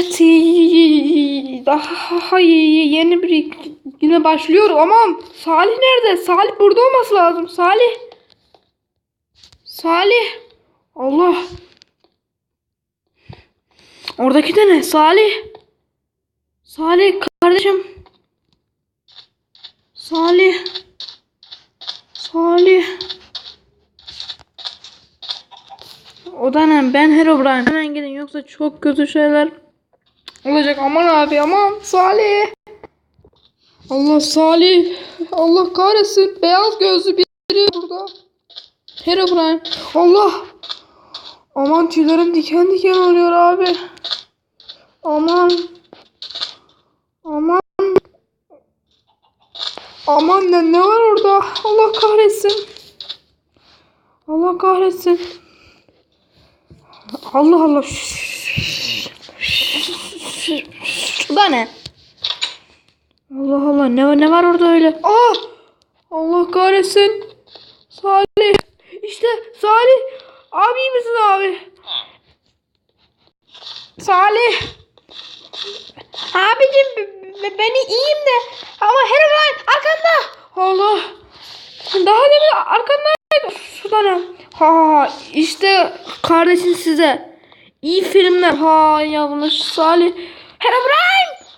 Evet daha yeni bir yine başlıyor aman Salih nerede? Salih burada olması lazım. Salih. Salih. Allah. Oradaki de ne? Salih. Salih kardeşim. Salih. Salih. O da ne? Ben Herobrine. Hemen gidin yoksa çok kötü şeyler olacak. Aman abi aman. Salih. Allah Salih. Allah kahretsin. Beyaz gözlü biri burada. Herobrine. Allah. Aman tüylerim diken diken oluyor abi. Aman. Aman. Aman ne, ne var orada? Allah kahretsin. Allah kahretsin. Allah Allah. Şu da ne? Allah Allah ne, ne var orada öyle? Aa! Allah kahretsin. Salih. İşte Salih. Abi misin abi? Salih. Abicim b- b- ben iyiyim de ama Herobrine arkanda. Allah. Daha demin arkandaydı. Şurada ne? Ha işte kardeşin size. İyi filmler. Ha yanlış Salih. Herobrine.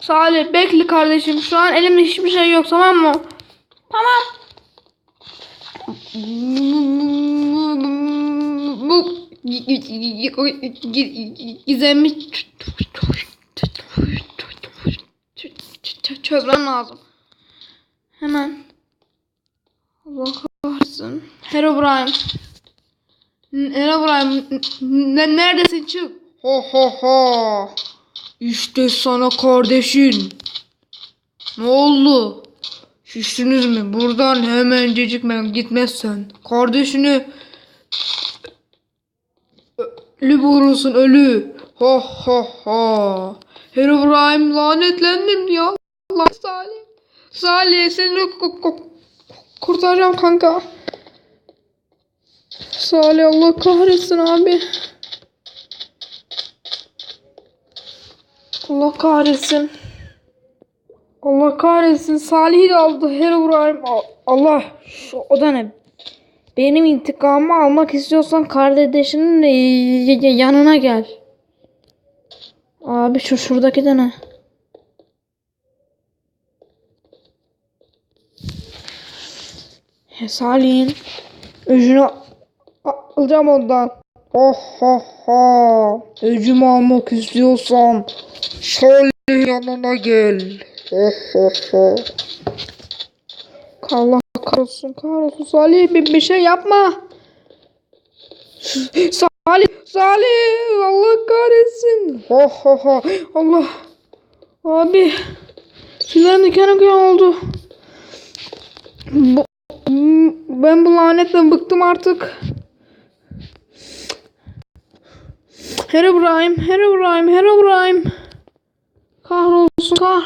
Salih bekle kardeşim. Şu an elimde hiçbir şey yok tamam mı? Tamam. Bu gizemi çözmem lazım. Hemen. Allah kahretsin. Herobrine. Herobrine. Ne, neredesin çık? Ho ho ho. İşte sana kardeşin. Ne oldu? Şiştiniz mi? Buradan hemencecik ben gitmezsen. Kardeşini ölü bulursun ölü. Ha ha ha. Herobrine lanetlendim ya. Allah Salih. Salih seni ku- ku- kurtaracağım kanka. Salih Allah kahretsin abi. Allah kahretsin. Allah kahretsin. Salih'i de aldı. Herobrine. Allah. Şu, o da ne? Benim intikamımı almak istiyorsan kardeşinin yanına gel. Abi şu şuradaki de ne? Salih'in öcünü alacağım ondan. Öcümü almak istiyorsan Salih yanına gel. Allah kahrolsun kahrolsun Salih bir, bir şey yapma. Salih Salih Allah kahretsin. Allah. Abi. Tüylerim diken diken oldu. Bu, ben bu lanetten bıktım artık. Herobrine, Herobrine, Herobrine. Kahrolsun kar.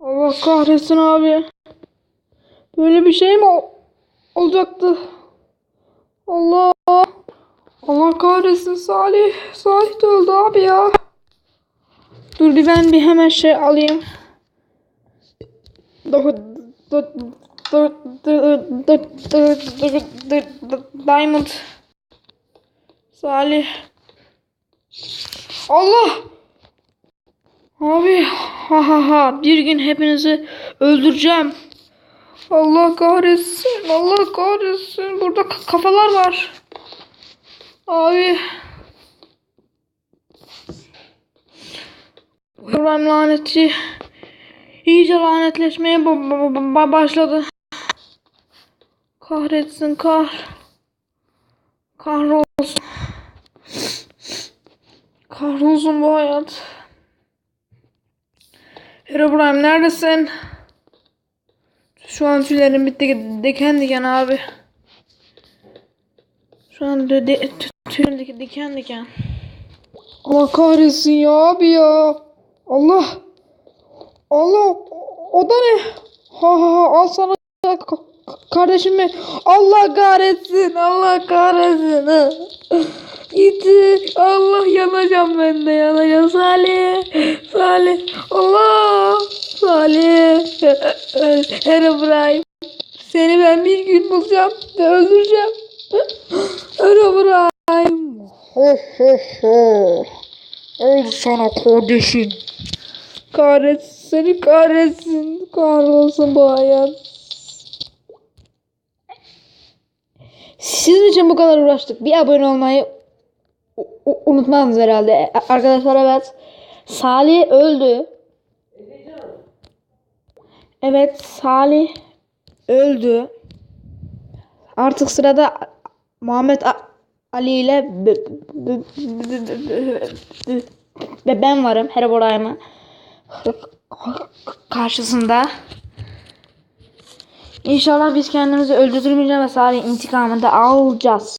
Allah kahretsin abi. Böyle bir şey mi ol- olacaktı? Allah. Allah kahretsin Salih. Salih de öldü abi ya. Dur bir ben bir hemen şey alayım. Dur, Diamond Salih Allah Abi ha ha ha bir gün hepinizi öldüreceğim. Allah kahretsin. Allah kahretsin. Burada kafalar var. Abi. İbrahim lanetçi iyice lanetleşmeye başladı. Kahretsin kah. Kahrolsun. Kahrolsun bu hayat. Herobrine neredesin? Şu an tüylerim bitti diken diken abi. Şu an de, de, tüylerim diken diken. Allah kahretsin ya abi ya. Allah. Allah. O, o da ne? Ha ha ha al sana kardeşimi Allah kahretsin. Allah kahretsin. Gitti. Allah yanacağım ben de yanacağım. Salih. Salih. Allah. Salih. Herobrine. Seni ben bir gün bulacağım ve öldüreceğim. Herobrine. Ho ho ho. Al sana kardeşin. Kahretsin seni kahretsin. Kahrolsun bu hayat. Sizin için bu kadar uğraştık. Bir abone olmayı u- u- unutmadınız herhalde. A- Arkadaşlar evet. Salih öldü. Evet Salih öldü. Artık sırada Muhammed Ali ile ve ben varım Herobrine'ın karşısında. İnşallah biz kendimizi öldürmeyeceğiz ve Salih'in intikamını da alacağız.